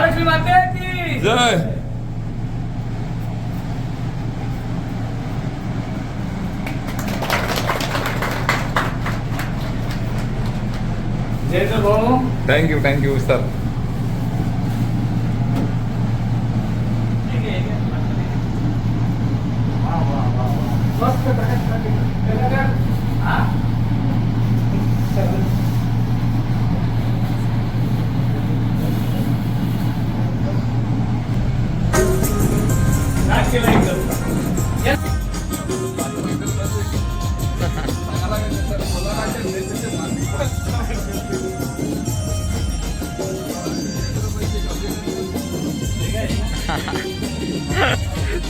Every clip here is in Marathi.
महालक्ष्मी माते की जय जय जय भाऊ थँक्यू थँक्यू सर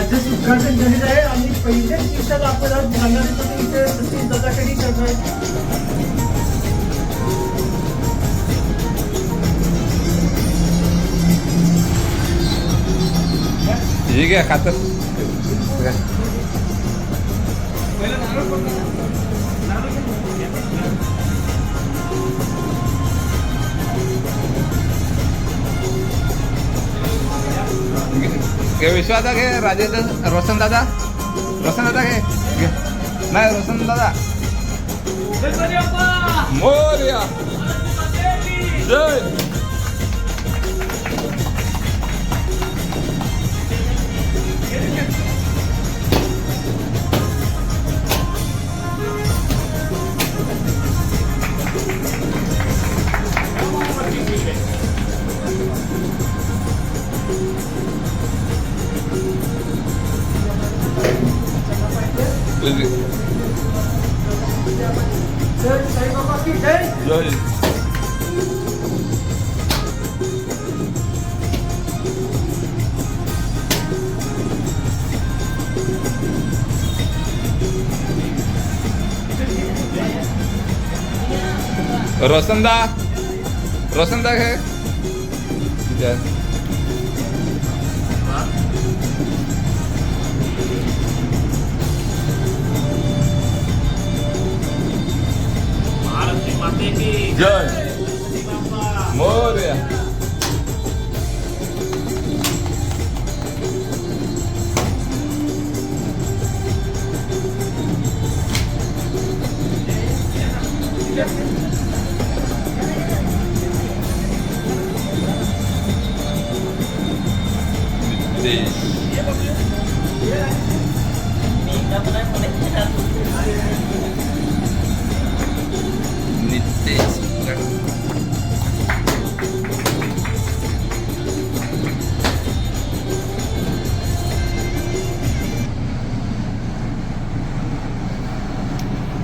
माझं उद्घाटन झालेलं आहे आणि पहिल्याच दिवसाला आपल्याला जाणारे पण इथे सचिन दादाकडे करणार ठीक आहे खातर घे विश्वासा घे राजेंद्र रोशन दादा? रोशन दादा घे घे. नाही रोशन दादा. मोर्या. जय. जय रोशनदा रोशनदा है नितेश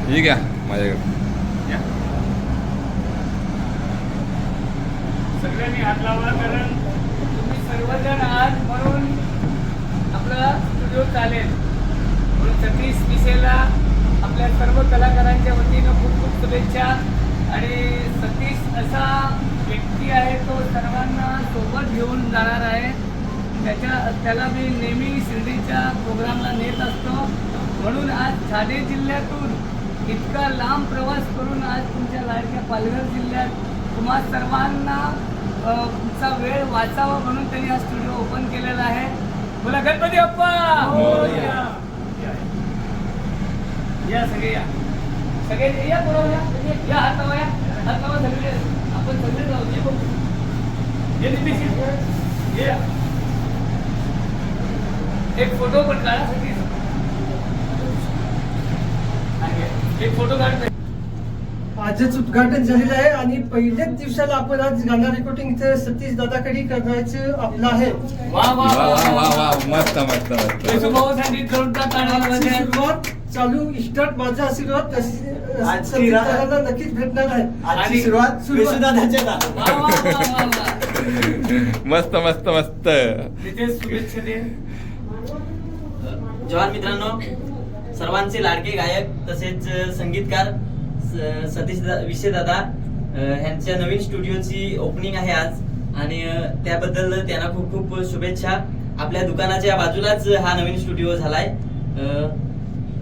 ठीक आहे माझ्याकडे सगळ्यांनी हात लावला कारण तुम्ही सर्वजण आज म्हणून आपला स्टुडिओ चालेल. म्हणून सतीश दिशेला आपल्या सर्व कलाकारांच्या वतीनं खूप खूप शुभेच्छा. आणि सतीश असा व्यक्ती आहे तो सर्वांना सोबत घेऊन जाणार आहे. त्याच्या त्याला मी नेहमी शिर्डीच्या प्रोग्रामला नेत असतो. म्हणून आज ठाणे जिल्ह्यातून इतका लांब प्रवास करून आज तुमच्या लाडक्या पालघर जिल्ह्यात तुम्हा सर्वांना तुमचा वेळ वाचावा म्हणून त्यांनी हा स्टुडिओ ओपन केलेला आहे. बोला गणपती बाप्पा! मोरया. या. सगळे या. सगळे या बरोबर या. या हातावा या. हातावा सगळे. आपण सगळे जाऊ. ये बघू. ये नितीश, ये. एक फोटो पण काढा सगळी. एक फोटो काढ. आजच उद्घाटन झालेलं आहे आणि पहिल्याच दिवसाला आपण आज गाणं रेकॉर्डिंग इथे सतीश दादाकडे करायचं आपलं आहे. मस्त मस्त. सुरुवात चालू स्टार्ट माझा आशीर्वाद आजची सतीश रा- दादांना नक्कीच भेटणार आहे. आणि- आजची सुरुवात. मस्त मस्त मस्त. नितेश शुभेच्छा दे. जवान मित्रांनो सर्वांचे लाडके गायक तसेच अ, संगीतकार सतीश दा- विशे दादा ह्यांच्या नवीन स्टुडिओची ओपनिंग आहे आज. आणि त्याबद्दल त्यांना खूप खूप शुभेच्छा. आपल्या दुकानाच्या बाजूलाच हा नवीन स्टुडिओ झालाय.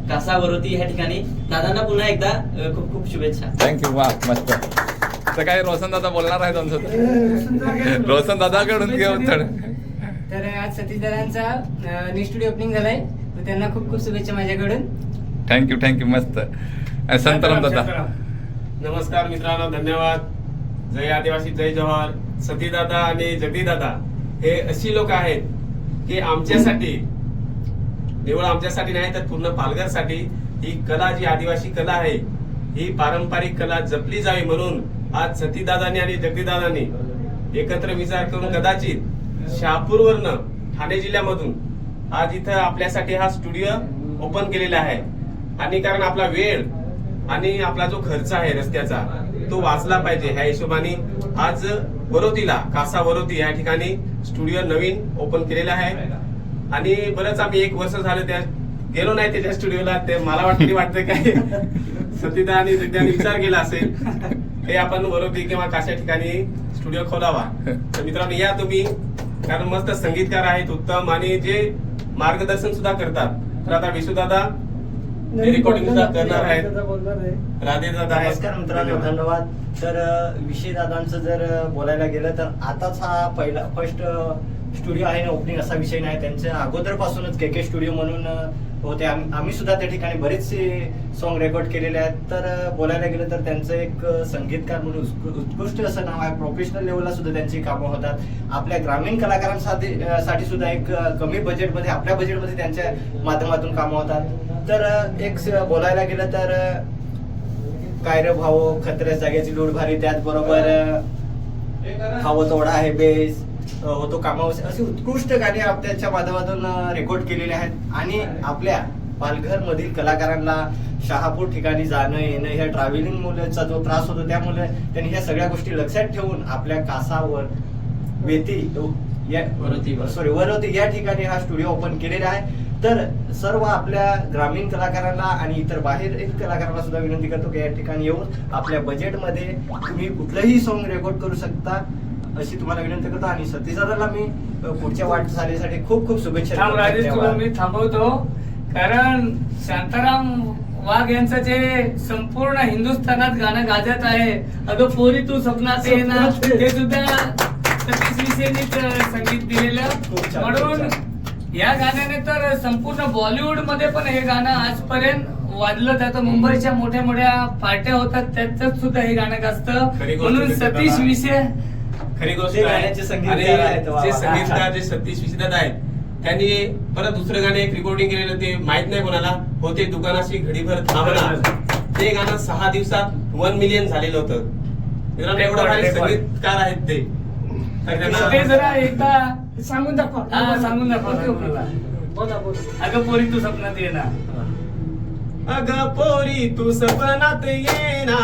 कासावरती ह्या ठिकाणी. दादांना पुन्हा एकदा खूप खूप शुभेच्छा. थँक्यू वा मस्त. तर काय रोशन दादा बोलणार आहे तुमचं रोशन दादाकडून घेऊन तर आज सतीश दादांचा न्यू स्टुडिओ ओपनिंग झालाय. तर त्यांना खूप खूप शुभेच्छा माझ्याकडून. थँक्यू थँक्यू मस्त. आणि संतराम दादा नमस्कार मित्रांनो धन्यवाद. जय आदिवासी जय जवाहर. सतीदादा आणि जगदीदादा हे अशी लोक आहेत की आमच्यासाठी केवळ आमच्यासाठी नाही तर पूर्ण पालघरसाठी ही कला जी आदिवासी कला आहे ही पारंपरिक कला जपली जावी म्हणून आज सतीदादांनी आणि जगदीदादांनी एकत्र विचार करून कदाचित शहापूरवरनं ठाणे जिल्ह्यामधून आज इथं आपल्यासाठी हा स्टुडिओ ओपन केलेला आहे. आणि कारण आपला वेळ आणि आपला जो खर्च आहे रस्त्याचा तो वाचला पाहिजे. ह्या हिशोबाने आज वरोतीला कासा वरोती या ठिकाणी स्टुडिओ नवीन ओपन केलेला आहे. आणि बरंच आम्ही एक वर्ष झालं त्या गेलो नाही त्याच्या स्टुडिओला. ते मला वाटतं वाटतं काय? सतीदा आणि जगदाने विचार केला असेल हे आपण वरोती किंवा काशा ठिकाणी स्टुडिओ खोलावा. तर मित्रांनो या तुम्ही कारण मस्त संगीतकार आहेत उत्तम आणि जे मार्गदर्शन सुद्धा करतात. तर आता विशुदादा रेकॉर्डिंग सुद्धा करणार आहेत राधे दादा नमस्कार मित्रांनो धन्यवाद. तर विषय दादांचं जर बोलायला गेलं तर आताच हा पहिला फर्स्ट स्टुडिओ आहे ना ओपनिंग असा विषय नाही. त्यांच्या अगोदरपासूनच के के स्टुडिओ म्हणून होते आम्ही सुद्धा त्या ठिकाणी बरेचसे सॉन्ग रेकॉर्ड केलेले आहेत. तर बोलायला गेलं तर त्यांचं एक संगीतकार म्हणून उत्कृष्ट असं नाव आहे. प्रोफेशनल लेवलला सुद्धा त्यांची कामं होतात. आपल्या ग्रामीण कलाकारांसाठी साठी सुद्धा एक कमी बजेटमध्ये आपल्या बजेटमध्ये त्यांच्या माध्यमातून कामं होतात. तर एक स- बोलायला गेलं तर काय रे भाऊ खत्र्या जागेची लोड भारी त्याचबरोबर हवं तोडा आहे बेस. होतो कामावर. अशी उत्कृष्ट गाणी आपल्याच्या माध्यमातून रेकॉर्ड केलेली आहेत. आणि आपल्या पालघर मधील कलाकारांना शहापूर ठिकाणी जाणं येणं ह्या ट्रॅव्हलिंग मुलेचा जो त्रास होतो त्यामुळे त्यांनी ह्या सगळ्या गोष्टी लक्षात ठेवून आपल्या कासावर वेती वरती. सॉरी वरवती या ठिकाणी हा स्टुडिओ ओपन केलेला आहे. तर सर्व आपल्या ग्रामीण कलाकारांना आणि इतर बाहेर कलाकारांना सुद्धा विनंती करतो की या ठिकाणी येऊन आपल्या बजेटमध्ये तुम्ही कुठलंही सॉन्ग रेकॉर्ड करू शकता. अशी तुम्हाला विनंती करतो आणि सतीदादाला मी पुढच्या वाटचालीसाठी खूप खूप शुभेच्छा तुला. मी थांबवतो कारण शांताराम वाघ यांचं जे संपूर्ण हिंदुस्थानात गाणं गाजत आहे अगं पोरी तू स्वप्नात ये ना ते सुद्धा सतीश विषयनीच संगीत दिलेलं म्हणून. या गाण्याने तर संपूर्ण बॉलिवूडमध्ये पण हे गाणं आजपर्यंत वाजलं जातं मुंबईच्या मोठ्या मोठ्या पार्ट्या होतात त्याच्यात सुद्धा हे गाणं गाजतं म्हणून ते सतीश. विषय खरी गोष्ट आहे. जे. संगीतकार जे सतीश विश्वनाथ आहेत त्यांनी परत दुसरं गाणं एक रेकॉर्डिंग केलेलं ते माहीत नाही कोणाला. होते दुकानाशी घडीभर थांबला ते गाणं सहा दिवसात वन मिलियन झालेलं होतं. मित्रांनो एवढं भारी. संगीतकार आहेत ते. तर ते त्यांना जरा एकदा सांगून दाखवा. हा, सांगून दाखवा, ओके, ओके. सांगून बोला बोला. अगं पोरी तू स्वप्नात ये ना अग पोरी तू सपनात येना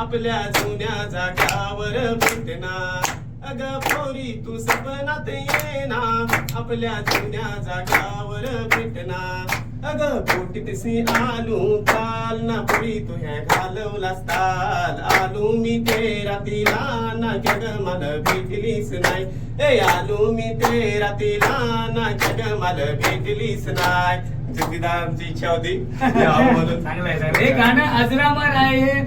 आपल्या जुन्या जाग्यावर भेटना अग पोरी तू सपनात येना. आपल्या जुन्या जाग्यावर भेटना. अग पोटीतसी आलू काल ना पुरी तू ह्या घालवलास ताल. आलू मी ते रातीला ना जग मला भेटलीस नाही. ए आलू मी ते रातीला ना जग मला भेटलीस नाही. जगदीदांची इच्छा होती. चांगलं आहे. हे गाणं अजरामर आहे. हे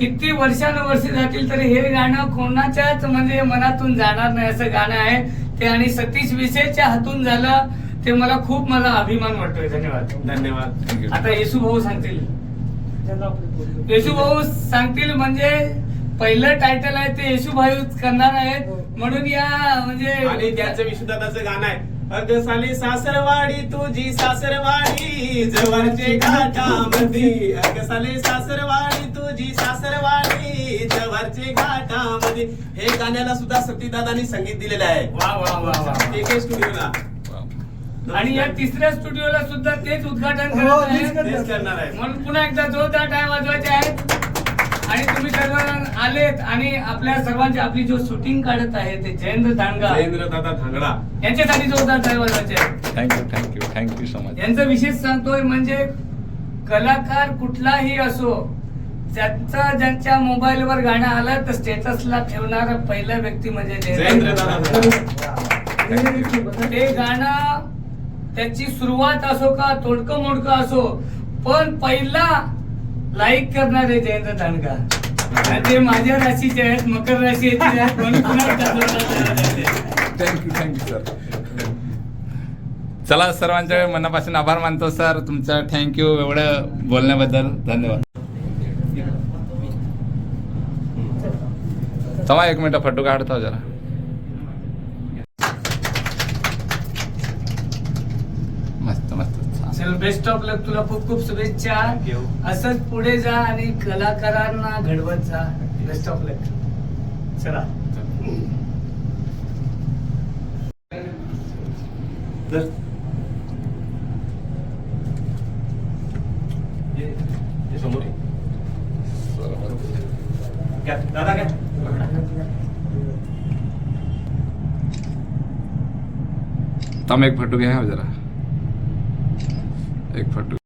किती वर्षानुवर्षे जातील तरी हे गाणं कोणाच्याच म्हणजे मनातून जाणार नाही असं गाणं आहे. ते आणि सतीश विसेच्या हातून झालं ते मला खूप मला अभिमान वाटतोय. धन्यवाद. धन्यवाद. थँक्यू आता येशू भाऊ सांगतील. येशू भाऊ सांगतील म्हणजे पहिलं टायटल आहे ते येशू भाऊ करणार आहेत. म्हणून या म्हणजे आणि त्याचं विष्णुदादाचं गाणं आहे. अग साली सासरवाडी तुझी सासरवाडी जवळचे घाटामध्ये. अग साली सासरवाडी तुझी सासरवाडी जवळचे घाटामध्ये. हे गाण्याला सुद्धा सतीदादांनी संगीत दिलेलं आहे. वा वा वा वा. के स्टुडिओला. आणि या तिसऱ्या स्टुडिओला सुद्धा तेच उद्घाटन हो, तेच करणार आहे. म्हणून पुन्हा एकदा जोरदार टाळ वाजवायचे आहेत. आणि तुम्ही सर्वजण आलेत आणि आपल्या सर्वांची आपली जो शूटिंग काढत आहे ते जयेंद्र दांडगा जयेंद्र दादा धांगडा यांच्यासाठी जोरदार आहेत thank you thank you thank you so much यांचा विशेष सांगतोय म्हणजे कलाकार कुठलाही असो त्याचा ज्यांच्या मोबाईलवर गाणं आलं तर स्टेटसला ठेवणारा पहिला व्यक्ती म्हणजे जयेंद्र दादा. ते गाणं त्याची सुरुवात असो का तोडकं मोडकं असो पण पहिला लाईक करणारे जयंत दांडगा ते माझ्या राशीचे आहेत मकर राशीचे आहेत म्हणून थँक्यू थँक्यू सर चला सर्वांच्या मनापासून आभार मानतो सर तुमचा थँक्यू एवढं बोलण्याबद्दल. धन्यवाद. तमा एक मिनिट फोटो काढतो जरा मस्त बेस्ट ऑफ लक तुला खूप खूप शुभेच्छा. असंच पुढे जा आणि कलाकारांना घडवत जा. बेस्ट ऑफ लक चला. दादा तम एक फोटो घ्या हो जरा. एक फोटो.